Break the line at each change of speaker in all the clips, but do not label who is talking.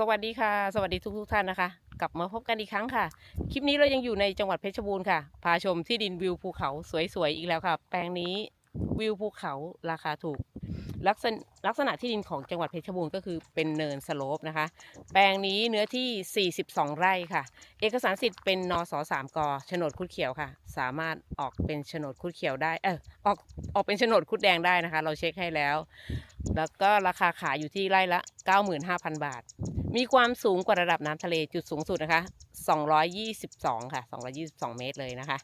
สวัสดีค่ะ สวัสดีทุกทุกท่านนะคะ กลับมาพบกันอีกครั้งค่ะ คลิปนี้เรายังอยู่ในจังหวัดเพชรบูรณ์ค่ะ พาชมที่ดินวิวภูเขาสวยๆอีกแล้วค่ะ แปลงนี้วิวภูเขาราคาถูก ลักษณะลักษณะที่ดินของจังหวัดเพชรบูรณ์ก็คือเป็นเนินสโลปนะคะ แปลงนี้เนื้อที่ 42 ไร่ค่ะ เอกสารสิทธิ์เป็นนสสามกโฉนดคุดเขียวค่ะ สามารถออกเป็นโฉนดคุดเขียวได้ เออออกออกเป็นโฉนดคุดแดงได้นะคะ เราเช็คให้แล้ว แล้วก็ราคาขายอยู่ที่ไร่ละ 95,000 บาท มีความสูงกว่าระดับน้ำทะเลจุดสูงสุดนะคะ 222 ค่ะ 222 เมตรเลยนะคะ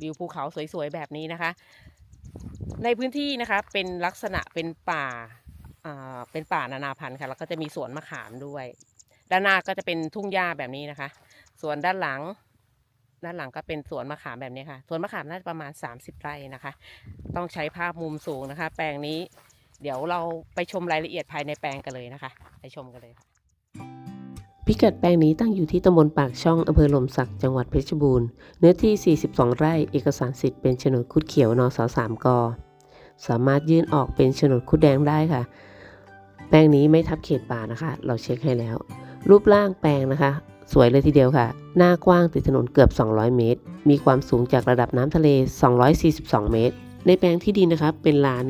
วิวภูเขาสวยๆ แบบนี้นะคะ ในพื้นที่นะคะเป็นลักษณะเป็นป่าอ่าเป็นป่านานาพันธุ์ค่ะ แล้วก็จะมีสวนมะขามด้วย ด้านหน้าก็จะเป็นทุ่งหญ้าแบบนี้นะคะ ส่วนด้านหลัง ด้านหลังก็เป็นสวนมะขามแบบนี้ค่ะ สวนมะขามน่าจะประมาณ 30 ไร่นะคะ ต้องใช้ภาพมุมสูงนะคะ แปลงนี้ เดี๋ยวเราไปชมรายละเอียดภายในแปลงกันเลยนะคะ ไปชมกันเลยค่ะ พิกัดแปลงนี้ตั้งอยู่ที่ตำบลปากช่องอำเภอหล่มสักจังหวัดเพชรบูรณ์ เนื้อที่ 42 ไร่ เอกสารสิทธิ์เป็นโฉนดคุดเขียวนสสามก สามารถยื่นออกเป็นโฉนดคุดแดงได้ค่ะ แปลงนี้ไม่ทับเขตป่านะคะ เราเช็คให้แล้ว รูปร่างแปลงนะคะ สวยเลยทีเดียวค่ะ หน้ากว้างติดถนนเกือบ 200 เมตร มีความสูงจากระดับน้ำทะเล 242 เมตร ในแปลงที่ดินนะคะเป็นลาน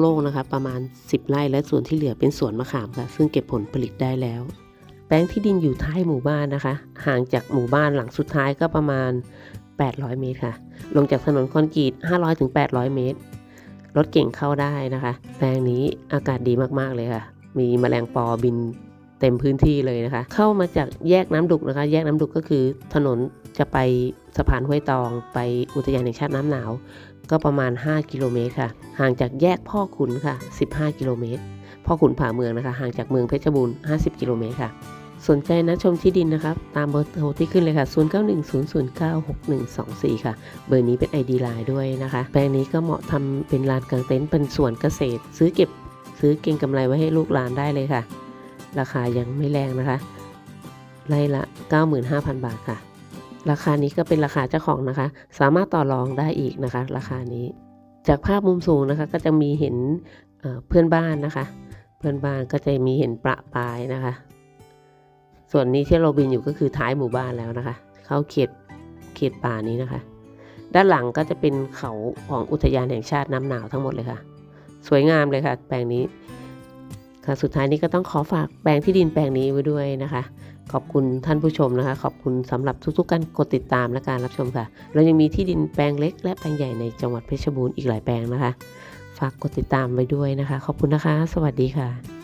โล่งๆนะคะ ประมาณ 10 ไร่และส่วนที่เหลือเป็นสวนมะขามค่ะ ซึ่งเก็บผลผลิตได้แล้ว แปลงที่ดินอยู่ท้ายหมู่บ้านนะคะ ห่างจากหมู่บ้านหลังสุดท้ายก็ประมาณ 800 เมตรค่ะ ลงจากถนนคอนกรีต 500-800 เมตร รถเก่งเข้าได้นะคะ แปลงนี้อากาศดีมากๆเลยค่ะ มีแมลงปอบินเต็มพื้นที่เลยนะคะ เข้ามาจากแยกน้ำดุกนะคะ แยกน้ำดุกก็คือถนนจะไปสะพานห้วยตอง ไปอุทยานแห่งชาติน้ำหนาว ก็ประมาณ 5 กิโลเมตรค่ะ ห่างจากแยกพ่อขุนค่ะ 15 กิโลเมตรพ่อขุนผาเมืองนะคะ ห่างจากเมืองเพชรบูรณ์ 50 กิโลเมตรค่ะ สนใจนะชมที่ดินนะครับ ตามเบอร์โทรที่ขึ้นเลยค่ะ 0910096124 ค่ะ เบอร์นี้เป็น ID ไลน์ด้วยนะคะ แปลงนี้ก็เหมาะทำเป็นลานกลางเต็นท์เป็นสวนเกษตร ซื้อเก็บซื้อเก็งกำไรไว้ให้ลูกหลานได้เลยค่ะ ราคายังไม่แรงนะคะไร่ละ 95,000 บาทค่ะ ราคานี้ก็เป็นราคาเจ้าของนะคะ สามารถต่อรองได้อีกนะคะ ราคานี้ จากภาพมุมสูงนะคะก็จะมีเห็นเเพื่อนบ้านนะคะ เพื่อนบ้านก็จะมีเห็นประปายนะคะ ส่วนนี้ที่เราบินอยู่ก็คือท้ายหมู่บ้านแล้วนะคะ เข้าเขตเขตป่านี้นะคะ ด้านหลังก็จะเป็นเขาของอุทยานแห่งชาติน้ำหนาวทั้งหมดเลยค่ะ สวยงามเลยค่ะ แปลงนี้ค่ะสุดท้ายนี้ก็ต้องขอฝากแปลงที่ดินแปลงนี้ไว้ด้วยนะคะ ขอบคุณท่านผู้ชมนะคะ ขอบคุณสำหรับทุกๆการกดติดตามและการรับชมค่ะ เรายังมีที่ดินแปลงเล็ก และแปลงใหญ่ในจังหวัดเพชรบูรณ์อีกหลายแปลงนะคะ ฝากกดติดตามไว้ด้วยนะคะ ขอบคุณนะคะ สวัสดีค่ะ